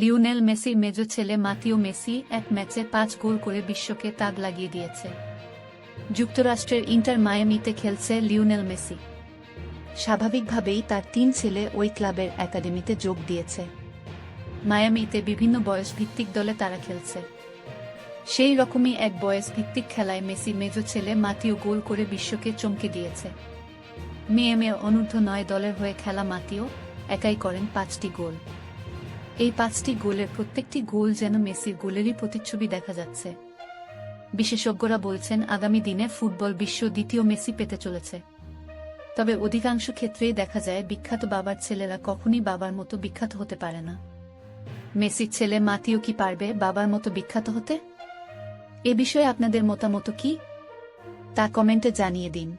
Lionel মেসির মেজো ছেলে মাতিও মেসি এক ম্যাচে পাঁচ গোল করে বিশ্বকে তাক লাগিয়ে দিয়েছে। যুক্তরাষ্ট্রের ইন্টার মায়ামিতে খেলছে লিওনেল মেসি। স্বাভাবিকভাবেই তার তিন ছেলে ওই ক্লাবের একাডেমিতে যোগ দিয়েছে। মায়ামিতে বিভিন্ন বয়স ভিত্তিক দলে তারা খেলছে। সেই রকমই এক বয়স ভিত্তিক খেলায় মেসি মেজো ছেলে মাতিও গোল করে বিশ্বকে চমকে দিয়েছে। মেয়ে মেয়ে অনূর্ধ্ব নয় দলের হয়ে খেলা মাতিও একাই করেন পাঁচটি গোল। এই পাঁচটি গোলের প্রত্যেকটি গোল যেন মেসির গোলেরই প্রতিচ্ছবি দেখা যাচ্ছে। বিশেষজ্ঞরা বলছেন, আগামী দিনে ফুটবল বিশ্ব দ্বিতীয় মেসি পেতে চলেছে। তবে অধিকাংশ ক্ষেত্রেই দেখা যায়, বিখ্যাত বাবার ছেলেরা কখনই বাবার মতো বিখ্যাত হতে পারে না। মেসির ছেলে মাতিও কি পারবে বাবার মতো বিখ্যাত হতে? এ বিষয়ে আপনাদের মতামত কি? তা কমেন্টে জানিয়ে দিন।